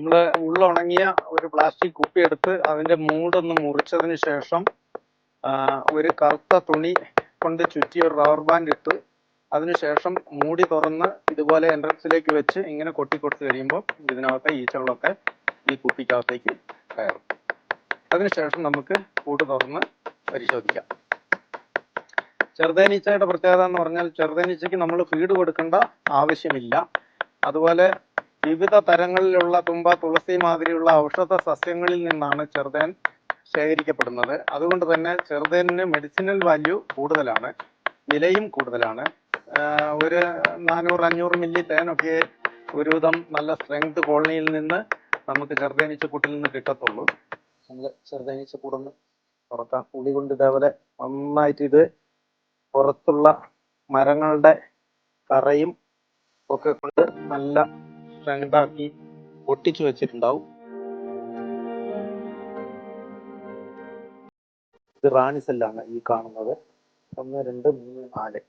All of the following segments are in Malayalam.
നമ്മൾ ഉള്ളുണങ്ങിയ ഒരു പ്ലാസ്റ്റിക് കുപ്പി എടുത്ത് അതിന്റെ മൂടൊന്ന് മുറിച്ചതിന് ശേഷം ഒരു കറുത്ത തുണി കൊണ്ട് ചുറ്റി ഒരു റബ്ബർ ബാൻഡ് ഇട്ട് അതിനുശേഷം മൂടി തുറന്ന് ഇതുപോലെ എൻട്രൻസിലേക്ക് വെച്ച് ഇങ്ങനെ കൊട്ടി കൊടുത്തു കഴിയുമ്പോൾ ഇതിനകത്തെ ഈച്ചകളൊക്കെ ഈ കുപ്പിക്കകത്തേക്ക് കയറും. അതിനുശേഷം നമുക്ക് കൂട് തുറന്ന് പരിശോധിക്കാം. ചെറുതേനീച്ചയുടെ പ്രത്യേകത എന്ന് പറഞ്ഞാൽ ചെറുതേനീച്ചയ്ക്ക് നമ്മൾ ഫീഡ് കൊടുക്കേണ്ട ആവശ്യമില്ല. അതുപോലെ വിവിധ തരങ്ങളിലുള്ള തുമ്പ തുളസി മാതിരിയുള്ള ഔഷധ സസ്യങ്ങളിൽ നിന്നാണ് ചെറുതേൻ ശേഖരിക്കപ്പെടുന്നത്. അതുകൊണ്ട് തന്നെ ചെറുതേനിന് മെഡിസിനൽ വാല്യൂ കൂടുതലാണ് വിലയും കൂടുതലാണ്. ഒരു നാനൂറ് അഞ്ഞൂറ് മില്ലി തേനൊക്കെ ഒരുവിധം നല്ല സ്ട്രെങ്ത് കോളനിയിൽ നിന്ന് നമുക്ക് ചെറുതേനീച്ചക്കൂട്ടിൽ നിന്ന് കിട്ടത്തുള്ളൂ. നമ്മൾ ചെറുതേനീച്ചക്കൂടൊന്ന് തുറക്കാം. ഉളി കൊണ്ട് ഇതേപോലെ നന്നായിട്ട് ഇത് പുറത്തുള്ള മരങ്ങളുടെ കറയും ഒക്കെ കൊണ്ട് നല്ല ആക്കി ഒട്ടിച്ചു വെച്ചിട്ടുണ്ടാവും. ഇത് റാണി സെല്ലാണ് ഈ കാണുന്നത്. ഒന്ന് രണ്ട് മൂന്ന് നാല്.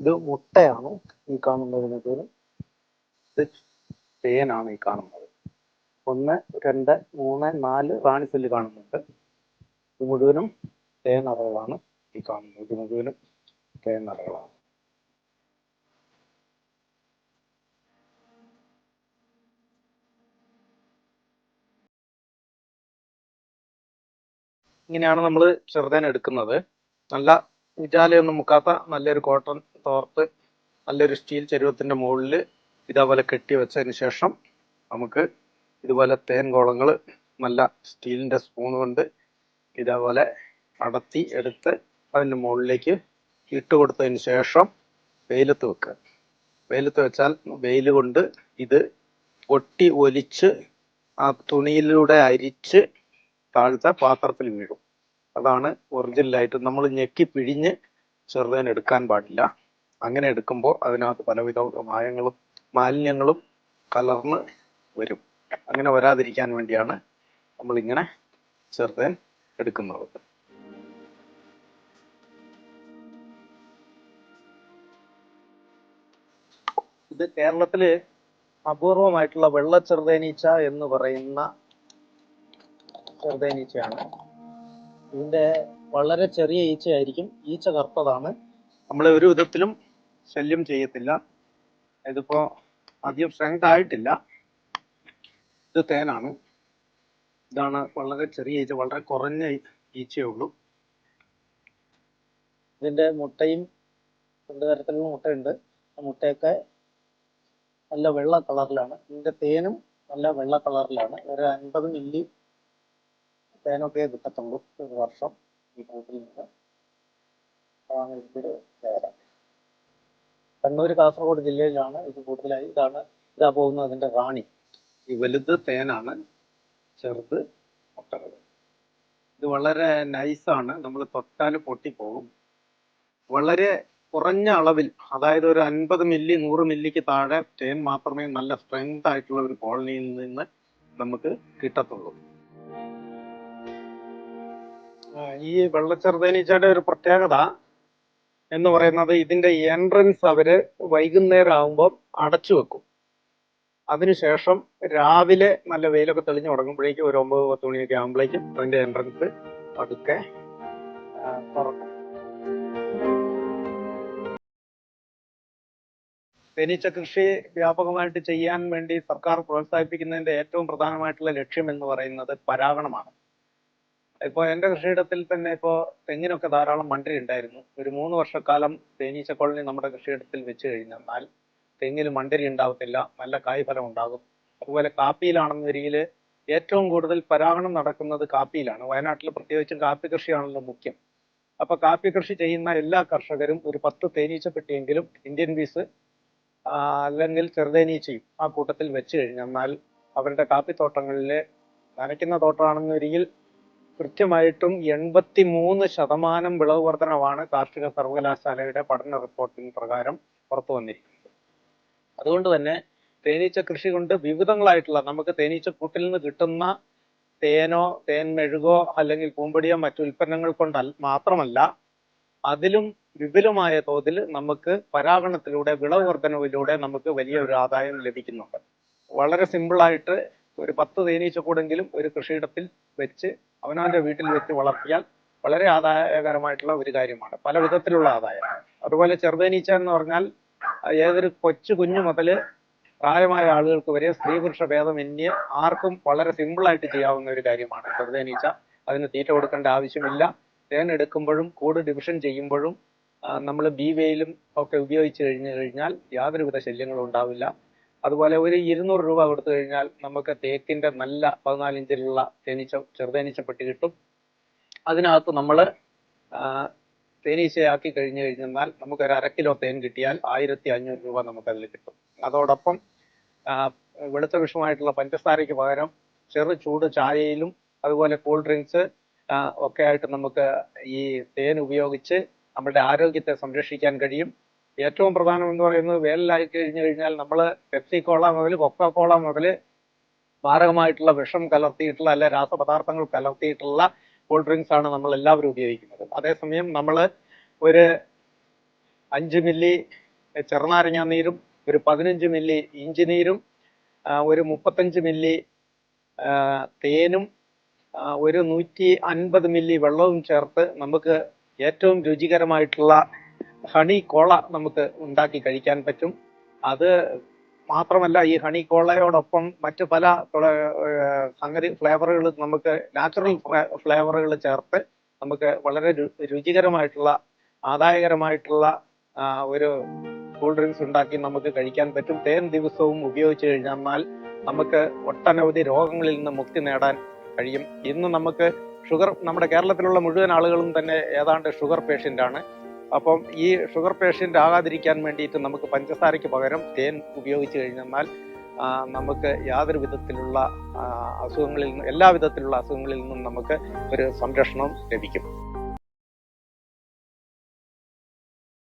ഇത് മുട്ടയാണ് ഈ കാണുന്നതിനകത്ത്. ഇത് പേനാണ് ഈ കാണുന്നത്. ഒന്ന് രണ്ട് മൂന്ന് നാല് റാണി സെല്ല് കാണുന്നുണ്ട്. മുഴുവനും തേനറകളാണ് ഈ കാണുന്നത്. മുഴുവനും തേനറകളാണ് ഇങ്ങനെയാണ് നമ്മൾ ചെറുതേൻ എടുക്കുന്നത്. നല്ല വിജാലയൊന്നും മുക്കാത്ത നല്ലൊരു കോട്ടൺ തോർത്ത് നല്ലൊരു സ്റ്റീൽ ചരുവത്തിന്റെ മുകളിൽ ഇതേപോലെ കെട്ടി വെച്ചതിന് ശേഷം നമുക്ക് ഇതുപോലെ തേൻ കോളങ്ങൾ നല്ല സ്റ്റീലിന്റെ സ്പൂൺ കൊണ്ട് ഇതേപോലെ അടത്തി എടുത്ത് അതിന്റെ മുകളിലേക്ക് ഇട്ട് കൊടുത്തതിന് ശേഷം വെയിലത്ത് വെക്കുക. വെയിലത്ത് വെച്ചാൽ വെയിൽ കൊണ്ട് ഇത് ഒട്ടി ഒലിച്ച് ആ തുണിയിലൂടെ അരിച്ച് താഴത്തെ പാത്രത്തിൽ വീഴും. അതാണ് ഒറിജിനലായിട്ട് നമ്മൾ ഞെക്കി പിഴിഞ്ഞ് ചെറുതേൻ എടുക്കാൻ പാടില്ല. അങ്ങനെ എടുക്കുമ്പോൾ അതിനകത്ത് പലവിധ മായങ്ങളും മാലിന്യങ്ങളും കലർന്ന് വരും. അങ്ങനെ വരാതിരിക്കാൻ വേണ്ടിയാണ് നമ്മളിങ്ങനെ ചെറുതേൻ എടുക്കുന്നത്. ഇത് കേരളത്തിൽ അപൂർവമായിട്ടുള്ള വെള്ള ചെറുതേനീച്ച എന്ന് പറയുന്ന ചെറുതേനീച്ചയാണ് ഇതിന്റെ വളരെ ചെറിയ ഈച്ചയായിരിക്കും ഈച്ച കറുത്തതാണ്. നമ്മൾ ഒരു വിധത്തിലും ശല്യം ചെയ്യത്തില്ല. ഇതിപ്പോ അധികം സ്ട്രെങ്ത് ആയിട്ടില്ല. ഇത് തേനാണ്. ഇതാണ് വളരെ ചെറിയ ഈച്ച വളരെ കുറഞ്ഞ ഈച്ചയേ ഉള്ളൂ. ഇതിന്റെ മുട്ടയും രണ്ട് തരത്തിലുള്ള മുട്ടയുണ്ട്. ആ മുട്ടയൊക്കെ നല്ല വെള്ള കളറിലാണ്. ഇതിന്റെ തേനും നല്ല വെള്ള കളറിലാണ്. ഒരു അൻപത് മില്ലി തേനൊക്കെ കിട്ടത്തുള്ളൂ. ഒരു വർഷം ഈ കൂട്ടിൽ നിന്ന്. കണ്ണൂർ കാസർഗോഡ് ജില്ലയിലാണ് ഇത് കൂടുതലായി. ഇതാണ് ഇതാ പോകുന്നത് അതിന്റെ റാണി. ഈ വലുത് തേനാണ് ചെറുത് മുട്ടകൾ ഇത് വളരെ നൈസാണ് നമ്മൾ തൊട്ടാൽ പൊട്ടിപ്പോകും വളരെ കുറഞ്ഞ അളവിൽ അതായത് ഒരു അൻപത് മില്ലി നൂറ് മില്ലിക്ക് താഴെ തേൻ മാത്രമേ നല്ല സ്ട്രെങ്ത് ആയിട്ടുള്ള ഒരു കോളനിയിൽ നിന്ന് നമുക്ക് കിട്ടത്തുള്ളൂ. ഈ വെള്ളച്ചെറുതേനീച്ചയുടെ ഒരു പ്രത്യേകത എന്ന് പറയുന്നത് ഇതിന്റെ എൻട്രൻസ് അവർ വൈകുന്നേരം ആകുമ്പോൾ അടച്ചു വെക്കും. അതിനുശേഷം രാവിലെ നല്ല വെയിലൊക്കെ തെളിഞ്ഞു തുടങ്ങുമ്പോഴേക്കും ഒരു ഒമ്പത് പത്ത് മണിയൊക്കെ ആകുമ്പോഴേക്കും അതിന്റെ എൻട്രൻസ് പതുക്കെ തുറക്കും. തേനീച്ച കൃഷി വ്യാപകമായിട്ട് ചെയ്യാൻ വേണ്ടി സർക്കാർ പ്രോത്സാഹിപ്പിക്കുന്നതിന്റെ ഏറ്റവും പ്രധാനമായിട്ടുള്ള ലക്ഷ്യം എന്ന് പറയുന്നത് പരാഗണമാണ്. ഇപ്പോൾ എന്റെ കൃഷിയിടത്തിൽ തന്നെ ഇപ്പോൾ തെങ്ങിനൊക്കെ ധാരാളം മണ്ടി ഉണ്ടായിരുന്നു. ഒരു മൂന്ന് വർഷക്കാലം തേനീച്ച കോളനി നമ്മുടെ കൃഷിയിടത്തിൽ വെച്ച് കഴിഞ്ഞാൽ തെങ്ങിൽ മണ്ടരി ഉണ്ടാവത്തില്ല നല്ല കായ്ഫലം ഉണ്ടാകും. അതുപോലെ കാപ്പിയിലാണെന്ന വരിയിൽ ഏറ്റവും കൂടുതൽ പരാഗണം നടക്കുന്നത് കാപ്പിയിലാണ്. വയനാട്ടിൽ പ്രത്യേകിച്ചും കാപ്പി കൃഷിയാണല്ലോ മുഖ്യം. അപ്പൊ കാപ്പി കൃഷി ചെയ്യുന്ന എല്ലാ കർഷകരും ഒരു പത്ത് തേനീച്ച പെട്ടിയെങ്കിലും ഇന്ത്യൻ ബീസ് അല്ലെങ്കിൽ ചെറുതേനീച്ചയും ആ കൂട്ടത്തിൽ വെച്ച് കഴിഞ്ഞാൽ അവരുടെ കാപ്പിത്തോട്ടങ്ങളിലെ നനയ്ക്കുന്ന തോട്ടമാണെന്നൊരിക്കൽ കൃത്യമായിട്ടും എൺപത്തി മൂന്ന് ശതമാനം വിളവ് വർധനവാണ് കാർഷിക സർവകലാശാലയുടെ പഠന റിപ്പോർട്ടിൻ പ്രകാരം പുറത്തു വന്നിരിക്കുന്നത്. അതുകൊണ്ട് തന്നെ തേനീച്ച കൃഷി കൊണ്ട് വിവിധങ്ങളായിട്ടുള്ള നമുക്ക് തേനീച്ച കൂട്ടിൽ നിന്ന് കിട്ടുന്ന തേനോ തേൻ മെഴുകോ അല്ലെങ്കിൽ പൂമ്പടിയോ മറ്റു ഉൽപ്പന്നങ്ങൾ കൊണ്ട് മാത്രമല്ല അതിലും വിപുലമായ തോതിൽ നമുക്ക് പരാഗണത്തിലൂടെ വിളവ് വർധനവിലൂടെ നമുക്ക് വലിയൊരു ആദായം ലഭിക്കുന്നുണ്ട്. വളരെ സിമ്പിളായിട്ട് ഒരു പത്ത് തേനീച്ചക്കൂടെങ്കിലും ഒരു കൃഷിയിടത്തിൽ വെച്ച് അവനവന്റെ വീട്ടിൽ വെച്ച് വളർത്തിയാൽ വളരെ ആദായകരമായിട്ടുള്ള ഒരു കാര്യമാണ്. പല വിധത്തിലുള്ള ആദായം. അതുപോലെ ചെറുതേനീച്ച എന്ന് പറഞ്ഞാൽ ഏതൊരു കൊച്ചു കുഞ്ഞു മുതൽ പ്രായമായ ആളുകൾക്ക് വരെ സ്ത്രീ പുരുഷ ഭേദമന്യേ ആർക്കും വളരെ സിമ്പിളായിട്ട് ചെയ്യാവുന്ന ഒരു കാര്യമാണ് ചെറുതേനീച്ച. അതിന് തീറ്റ കൊടുക്കേണ്ട ആവശ്യമില്ല. തേൻ എടുക്കുമ്പോഴും കൂട് ഡിവിഷൻ ചെയ്യുമ്പോഴും നമ്മൾ ബി വെയിലും ഒക്കെ ഉപയോഗിച്ച് കഴിഞ്ഞു കഴിഞ്ഞാൽ യാതൊരുവിധ ശല്യങ്ങളും ഉണ്ടാവില്ല. അതുപോലെ ഒരു ഇരുന്നൂറ് രൂപ കൊടുത്തു കഴിഞ്ഞാൽ നമുക്ക് തേക്കിന്റെ നല്ല പതിനാലിഞ്ചിലുള്ള തേനീച്ച ചെറുതേനീച്ചപ്പെട്ടി കിട്ടും. അതിനകത്ത് നമ്മൾ തേനീച്ചയാക്കി കഴിഞ്ഞു കഴിഞ്ഞാൽ നമുക്ക് ഒരു അര കിലോ തേൻ കിട്ടിയാൽ ആയിരത്തി അഞ്ഞൂറ് രൂപ നമുക്ക് അതിൽ കിട്ടും. അതോടൊപ്പം വെളുത്ത വിഷമായിട്ടുള്ള പഞ്ചസാരയ്ക്ക് പകരം ചെറു ചൂട് ചായയിലും അതുപോലെ കൂൾ ഡ്രിങ്ക്സ് ഒക്കെ ആയിട്ട് നമുക്ക് ഈ തേൻ ഉപയോഗിച്ച് നമ്മുടെ ആരോഗ്യത്തെ സംരക്ഷിക്കാൻ കഴിയും. ഏറ്റവും പ്രധാനം എന്ന് പറയുന്നത് വേനലായി കഴിഞ്ഞു കഴിഞ്ഞാൽ നമ്മൾ പെപ്സി കോള മുതൽ കൊക്ക കോള മുതൽ മാരകമായിട്ടുള്ള വിഷം കലർത്തിയിട്ടുള്ള അല്ലെ രാസപദാർത്ഥങ്ങൾ കലർത്തിയിട്ടുള്ള കൂൾ ഡ്രിങ്ക്സ് ആണ് നമ്മൾ എല്ലാവരും ഉപയോഗിക്കുന്നത്. അതേസമയം നമ്മൾ ഒരു അഞ്ച് മില്ലി ചെറുനാരങ്ങ നീരും ഒരു പതിനഞ്ച് മില്ലി ഇഞ്ചി നീരും ഒരു മുപ്പത്തഞ്ച് മില്ലി തേനും ഒരു നൂറ്റി അൻപത് മില്ലി വെള്ളവും ചേർത്ത് നമുക്ക് ഏറ്റവും രുചികരമായിട്ടുള്ള ഹണി കോള നമുക്ക് ഉണ്ടാക്കി കഴിക്കാൻ പറ്റും. അത് മാത്രമല്ല ഈ ഹണി കോളയോടൊപ്പം മറ്റ് പല സംഗതി ഫ്ലേവറുകൾ നമുക്ക് നാച്ചുറൽ ഫ്ലേവറുകൾ ചേർത്ത് നമുക്ക് വളരെ രുചികരമായിട്ടുള്ള ആദായകരമായിട്ടുള്ള ഒരു കൂൾ ഡ്രിങ്ക്സ് ഉണ്ടാക്കി നമുക്ക് കഴിക്കാൻ പറ്റും. തേൻ ദിവസവും ഉപയോഗിച്ചു കഴിഞ്ഞാൽ നമുക്ക് ഒട്ടനവധി രോഗങ്ങളിൽ നിന്ന് മുക്തി നേടാൻ കഴിയും. ഇന്ന് നമുക്ക് ഷുഗർ നമ്മുടെ കേരളത്തിലുള്ള മുഴുവൻ ആളുകളും തന്നെ ഏതാണ്ട് ഷുഗർ പേഷ്യന്റ് ആണ്. അപ്പം ഈ ഷുഗർ പേഷ്യന്റ് ആകാതിരിക്കാൻ വേണ്ടിയിട്ട് നമുക്ക് പഞ്ചസാരയ്ക്ക് പകരം തേൻ ഉപയോഗിച്ച് കഴിഞ്ഞാൽ നമുക്ക് യാതൊരു വിധത്തിലുള്ള അസുഖങ്ങളിൽ നിന്നും എല്ലാ വിധത്തിലുള്ള അസുഖങ്ങളിൽ നിന്നും നമുക്ക് ഒരു സംരക്ഷണം ലഭിക്കും.